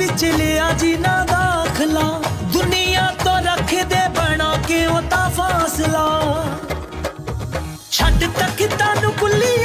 ਵਿੱਚ ਲਿਆ ਜੀ ਨਾ ਅਖਲਾ। ਦੁਨੀਆ ਤੋਂ ਰੱਖ ਦੇ ਬਣਾ ਕੇ ਉਹ ਤਾਂ ਫਾਸਲਾ। ਛੱਡ ਤੱਕ ਤੁਹਾਨੂੰ ਕੁੱਲੀ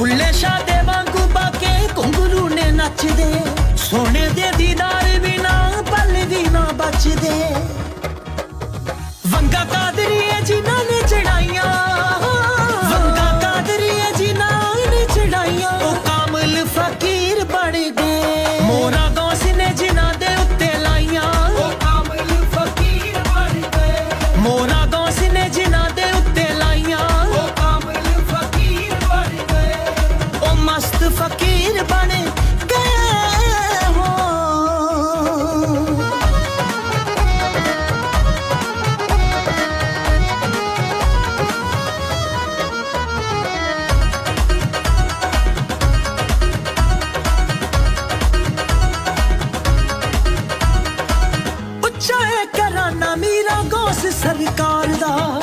ਬੁੱਲੇ ਸ਼ਾਹ ਦੇ ਵਾਂਗੂ ਬਾਕੇ ਘੁੰਗਰੂ ਨੇ ਨੱਚਦੇ। ਸੋਨੇ ਦੇ ਦੀਦਾਰ ਬਿਨਾ ਪਲ ਵੀ ਨਾ ਬਚਦੇ। ਚਾਹੇ ਕਰਾਨਾ ਮੀਰਾ ਗੋਸ ਸਰਕਾਰ ਦਾ।